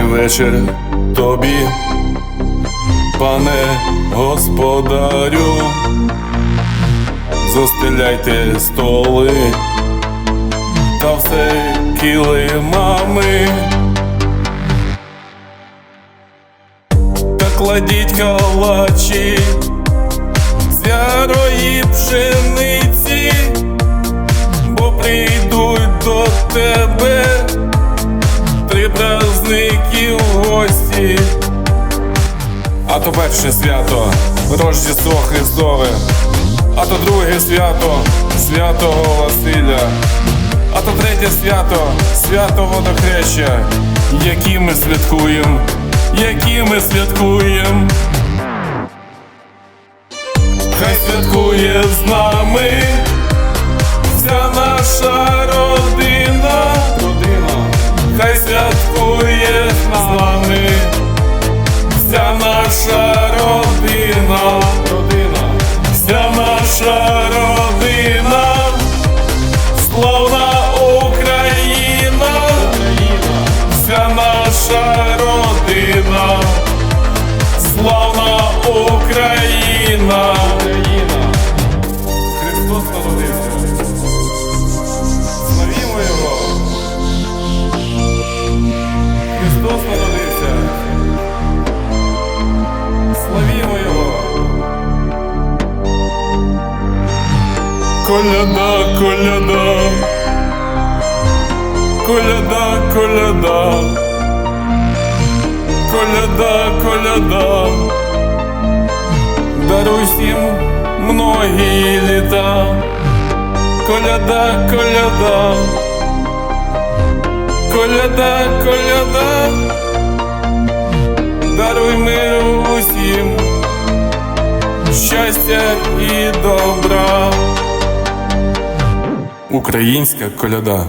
Добрий вечір тобі, пане господарю, застеляйте столи та все килимами. Та кладіть калачі з ярої пшениці, бо прийдуть до тебе гості. А то перше свято Рождество Христове, а то друге свято Святого Василя, а то третє свято Святого Водохреща, які ми святкуємо, які ми святкуємо. Хай святкує з нами вся наша родина. родина. Хай святкує родина, Коляда, коляда, коляда, коляда, коляда, коляда, даруй всім многі літа, коляда, коляда, коляда, коляда, даруй миру усім, щастя і добра. Українська коляда.